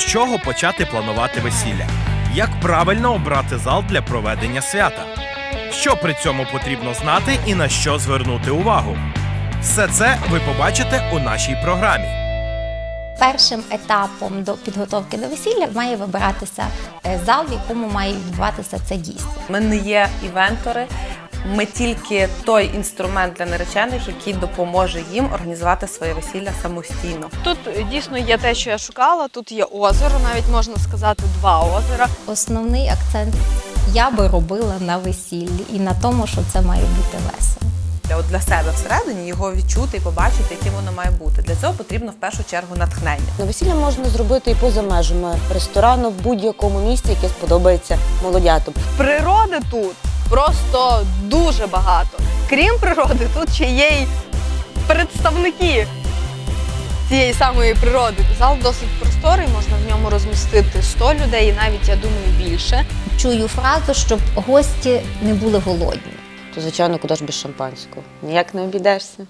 З чого почати планувати весілля? Як правильно обрати зал для проведення свята? Що при цьому потрібно знати і на що звернути увагу? Все це ви побачите у нашій програмі. Першим етапом до підготовки до весілля має вибиратися е, зал, в якому має відбуватися це дійство. Ми не є івентори. Ми тільки той інструмент для наречених, який допоможе їм організувати своє весілля самостійно. Тут е, дійсно є те, що я шукала. Тут є озеро, навіть можна сказати, два озера. Основний акцент я би робила на весіллі і на тому, що це має бути весело. Для, от для себе всередині його відчути і побачити, яким воно має бути. Для цього потрібно в першу чергу натхнення. На весілля можна зробити і поза межами ресторану в будь-якому місці, яке сподобається молодятам. Природи тут просто дуже багато. Крім природи, тут ще є й представники цієї самої природи. Зал досить просторий, можна в ньому розмістити 100 людей і навіть, я думаю, більше. Чую фразу, щоб гості не були голодні. То, звичайно, куди ж без шампанського. Ніяк не обійдешся.